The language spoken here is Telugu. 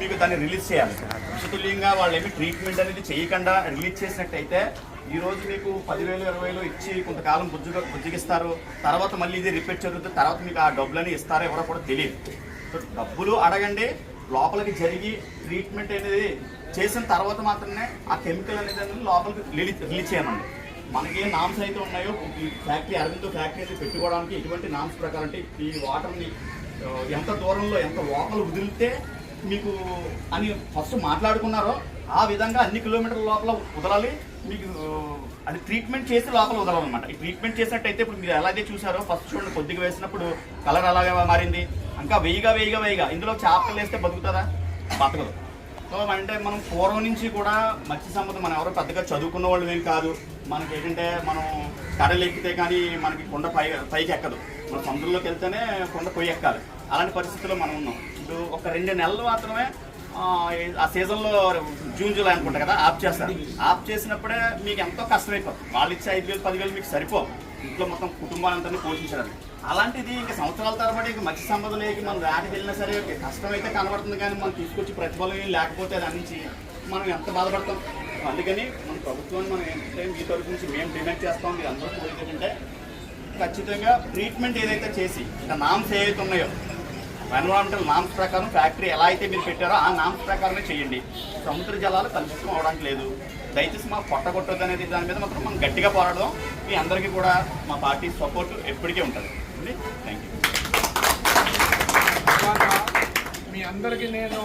మీకు దాన్ని రిలీజ్ చేయాలి. విషతుల్యంగా వాళ్ళు ఏమి ట్రీట్మెంట్ అనేది చేయకుండా రిలీజ్ చేసినట్టయితే ఈ రోజు మీకు పదివేలు ఇరవై వేలు ఇచ్చి కొంతకాలం బుజ్జు బుజ్జగిస్తారు. తర్వాత మళ్ళీ ఇది రిపీట్ జరుగుతుంది. తర్వాత మీకు ఆ డబ్బులని ఇస్తారో ఎవరో కూడా తెలియదు. సో డబ్బులు అడగండి. లోపలికి జరిగి ట్రీట్మెంట్ అనేది చేసిన తర్వాత మాత్రమే ఆ కెమికల్ అనేది అనేది లోపలికి రిలీజ్ రిలీజ్ చేయమండి. మనకి ఏ నామ్స్ అయితే ఉన్నాయో ఈ ఫ్యాక్టరీ అరవిందో ఫ్యాక్టరీ అయితే పెట్టుకోవడానికి ఎటువంటి నామ్స్ ప్రకారం అంటే ఈ వాటర్ని ఎంత దూరంలో ఎంత లోపల వదిలితే మీకు అని ఫస్ట్ మాట్లాడుకున్నారో ఆ విధంగా అన్ని కిలోమీటర్ల లోపల వదలాలి. మీకు అది ట్రీట్మెంట్ చేసి లోపల వదలాలన్నమాట. ఈ ట్రీట్మెంట్ చేసినట్టయితే ఇప్పుడు మీరు ఎలాగే చూసారో ఫస్ట్ చూడండి కొద్దిగా వేసినప్పుడు కలర్ అలాగే మారింది. ఇంకా వెయ్యిగా వెయ్యిగా వెయ్యిగా ఇందులో చేపలు వేస్తే బతుకుతుందా? బతకదు. సో అంటే మనం పూర్వం నుంచి కూడా మత్స్య సంపద మనం ఎవరో పెద్దగా చదువుకున్న వాళ్ళు ఏం కాదు. మనకి ఏంటంటే మనం కడలు ఎక్కితే కానీ మనకి కొండ పై పైకి ఎక్కదు. మనం సముద్రంలోకి వెళ్తేనే కొండ పొయ్యి ఎక్కాలి. అలాంటి పరిస్థితుల్లో మనం ఉన్నాం. ఇప్పుడు ఒక రెండు నెలలు మాత్రమే ఆ, సీజన్లో జూన్ జూలై అనుకుంటా కదా ఆఫ్ చేస్తారు. ఆఫ్ చేసినప్పుడే మీకు ఎంతో కష్టమైపోతుంది. వాళ్ళు ఇచ్చే ఐదు వేలు పదివేలు మీకు సరిపో ఇంట్లో మొత్తం కుటుంబాలంతా పోషించడానికి. అలాంటిది ఇంకా సంవత్సరాల తరబడి ఇంకా మత్స్య సంపద లేక మనం వేటకి వెళ్ళినా సరే కష్టం అయితే కనబడుతుంది కానీ మనం తీసుకొచ్చి ప్రతిఫలం ఏం లేకపోతే దాని నుంచి మనం ఎంత బాధపడతాం? అందుకని మన ప్రభుత్వాన్ని మనం ఏంటంటే మీ తరఫు నుంచి మేము డిమాండ్ చేస్తాం. మీరు అందరూ కోరిక ఏంటంటే ఖచ్చితంగా ట్రీట్మెంట్ ఏదైతే చేసి ఇంకా నామ్స్ ఏవైతే ఉన్నాయో ఎన్విరాన్మెంటల్ నామ్స్ ప్రకారం ఫ్యాక్టరీ ఎలా అయితే మీరు పెట్టారో ఆ నామ్స్ ప్రకారమే చేయండి. సముద్ర జలాలు కలుషితం అవడానికి లేదు. దయచేసి మా పొట్టగొట్టొద్దు అనేది దాని మీద మాత్రం మనం గట్టిగా పోరాడదాం. మీ అందరికీ కూడా మా పార్టీ సపోర్ట్ ఎప్పటికీ ఉంటుంది. థ్యాంక్ యూ మీ అందరికీ నేను